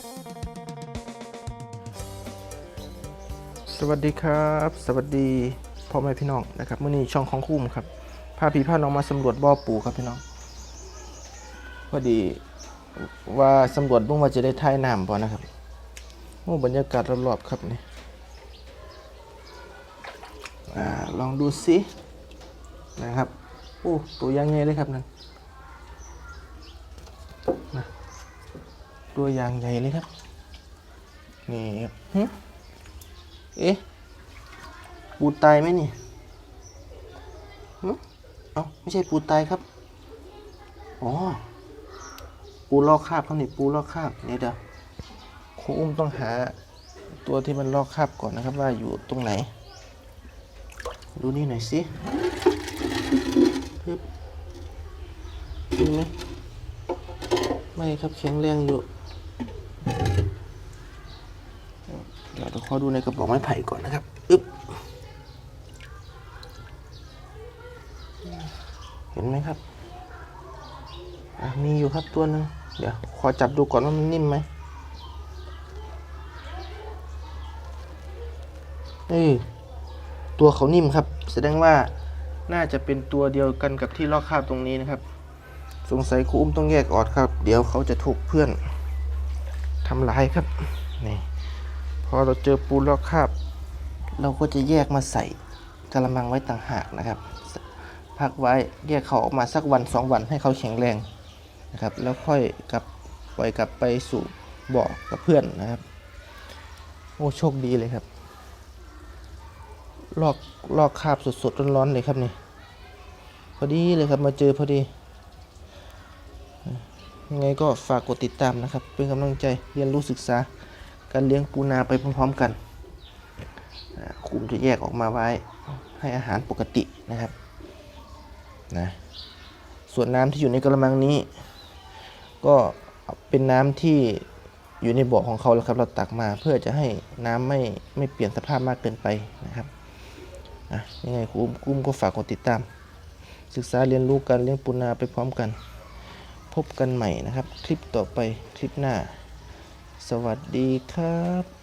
สวัสดีครับ สวัสดีพ่อแม่พี่น้องนะครับมื่อนี้ช่องของคุ้มครับพาพี่พาน้องมาสำรวจบ่อปูครับพี่น้องพอดีว่าสำรวจบิ่งว่าจะได้ท่ายน้ำบ่นะครับโอ้บรรยากาศรอบๆครับนี่อลองดูสินะครับโอ้ตัวยางใหญ่เลยครับนั่นนะ ตัวอยางใหญ่เลยครับ นี่ครับเอ๊ะปูตายไหมนี่เอ้าไม่ใช่ปูตายครับ อ๋อ ปูลอกคาบครับนี่ปูลอกคาบเดี๋ยวเดี๋ยวครูอุ้มต้องหา ตัวที่มันลอกคาบก่อนนะครับ ว่าอยู่ตรงไหน ดูนี่หน่อยสิปึ๊บมีไหมไม่ครับแข็งแรงอยู่ เดี๋ยวเราขอดูในกระบอกไม้ไผ่ก่อนนะครับอึ๊บเห็นไหมครับอะมีอยู่ครับตัวหนึงเดี๋ยวขอจับดูก่อนว่ามันนิ่มไหมเอ้ยตัวเขานิ่มครับ แสดงว่าน่าจะเป็นตัวเดียวกันกับที่ลอกคราบตรงนี้นะครับ สงสัยครูอุ้มต้องแยกออกครับ เดี๋ยวเขาจะถูกเพื่อนทำร้ายครับนี่ พอเราเจอปูลอกคราบเราก็จะแยกมาใส่กระมังไว้ต่างหากนะครับ พักไว้แยกเขาออกมาสักวันสองวันให้เขาแข็งแรงนะครับ แล้วค่อยกลับปล่อยกลับไปสู่บ่อกับเพื่อนนะครับโอ้โชคดีเลยครับ ลอกลอกคาบสดๆร้อนๆเลยครับนี่พอดีเลยครับมาเจอพอดียังไงก็ฝากกดติดตามนะครับ เป็นกำลังใจเรียนรู้ศึกษา การเลี้ยงปูนาไปพร้อมๆกันคุมจะแยกออกมาไว้ให้อาหารปกตินะครับนะส่วนน้ำที่อยู่ในกระมังนี้ ก็เป็นน้ำที่อยู่ในบ่อของเขาแล้วครับเราตักมาเพื่อจะให้น้ำไม่ไม่เปลี่ยนสภาพมากเกินไปนะครับอะยังไงคุ้มคุ้มก็ฝากกดติดตาม ศึกษาเรียนรู้การเลี้ยงปูนาไปพร้อมกัน พบกันใหม่นะครับ คลิปต่อไปคลิปหน้า สวัสดีครับ